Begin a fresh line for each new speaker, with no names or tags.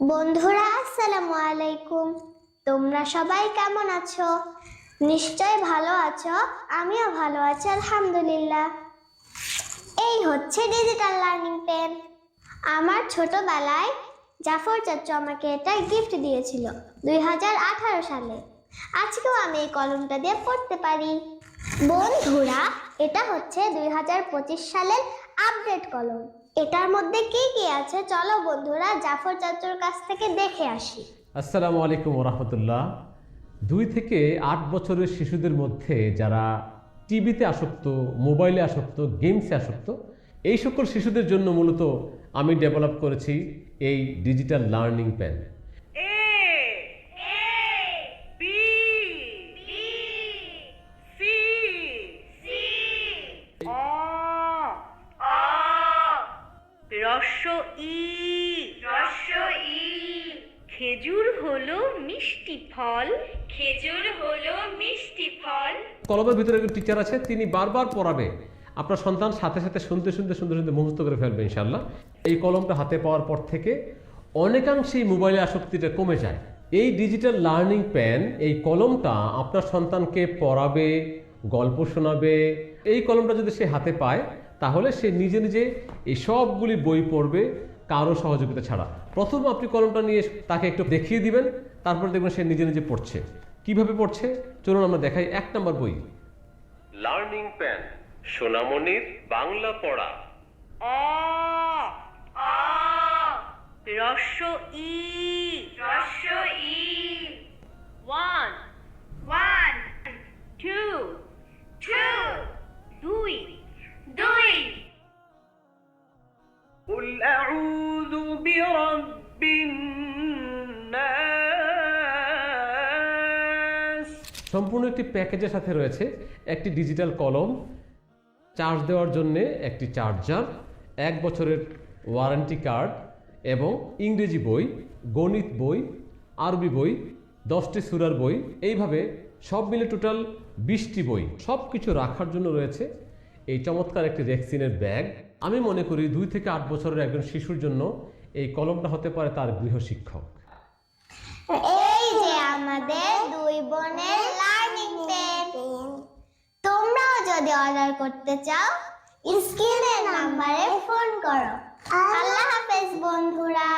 বন্ধুরা, আসসালামু আলাইকুম। তোমরা সবাই কেমন আছো? নিশ্চয় ভালো আছো, আমিও ভালো আছি, আলহামদুলিল্লাহ। এই হচ্ছে ডিজিটাল লার্নিং পেন আমার ছোটবেলায় জাফর চাচু আমাকে এটা গিফট দিয়েছিল, দুই হাজার আঠারো সালে। আজকেও আমি এই কলমটা দিয়ে পড়তে পারি। বন্ধুরা, এটা হচ্ছে দুই হাজার পঁচিশ সালের আপডেট কলম। এটার মধ্যে কি কি আছে? চলো বন্ধুরা, জাফর চাচুর কাছ থেকে দেখে আসি।
আসসালামু আলাইকুম রহমতুল্লাহ। দুই থেকে আট বছরের শিশুদের মধ্যে যারা টিভিতে আসক্ত, মোবাইলে আসক্ত, গেমসে আসক্ত, এই সকল শিশুদের জন্য মূলত আমি ডেভেলপ করেছি এই ডিজিটাল লার্নিং পেন
ই। ই। খেজুর হলো মিষ্টি ফল। খেজুর হলো মিষ্টি ফল।
কলমের ভিতরে একজন টিচার আছে তিনি বারবার পড়াবে। আপনার সন্তান সাথে সাথে শুনতে শুনতে শুনতে শুনতে মুখস্থ করে ফেলবে ইনশাল্লাহ এই কলমটা হাতে পাওয়ার পর থেকে অনেকাংশেই মোবাইলে আসক্তিটা কমে যায়। এই ডিজিটাল লার্নিং প্যান এই কলমটা আপনার সন্তানকে পড়াবে গল্প শোনাবে। এই কলমটা যদি সে হাতে পায় তাহলে সে নিজে নিজে এই সবগুলি বই পড়বে কারও সহযোগিতা ছাড়া। প্রথম আপনি কলমটা নিয়ে তাকে একটু দেখিয়ে দিবেন তারপর দেখবেন সে নিজে নিজে পড়ছে। কীভাবে পড়ছে? চলুন আমরা দেখাই এক নম্বর বই। লার্নিং প্যান সোনামণির বাংলা পড়া।
অ ই। قل أعوذ برب الناس
সম্পূর্ণ একটি প্যাকেজের সাথে রয়েছে একটি ডিজিটাল কলম চার্জ দেওয়ার জন্য একটি চার্জার এক বছরের ওয়ারেন্টি কার্ড এবং ইংরেজি বই গণিত বই আরবি বই দশটি সুরার বই এইভাবে সব মিলে টোটাল বিশটি বই সব কিছু রাখার জন্য রয়েছে এই চমৎকার একটি রেক্সিনের ব্যাগ আমি মনে করি দুই থেকে আট বছরের একজন শিশুর জন্য এই কলমটা হতে পারে তার গৃহশিক্ষক
এই যে আমাদের দুই বোনের লার্নিং পেন তোমরাও যদি অর্ডার করতে চাও স্ক্রিনের নাম্বারে ফোন করো। আল্লাহ হাফেজ বন্ধুরা।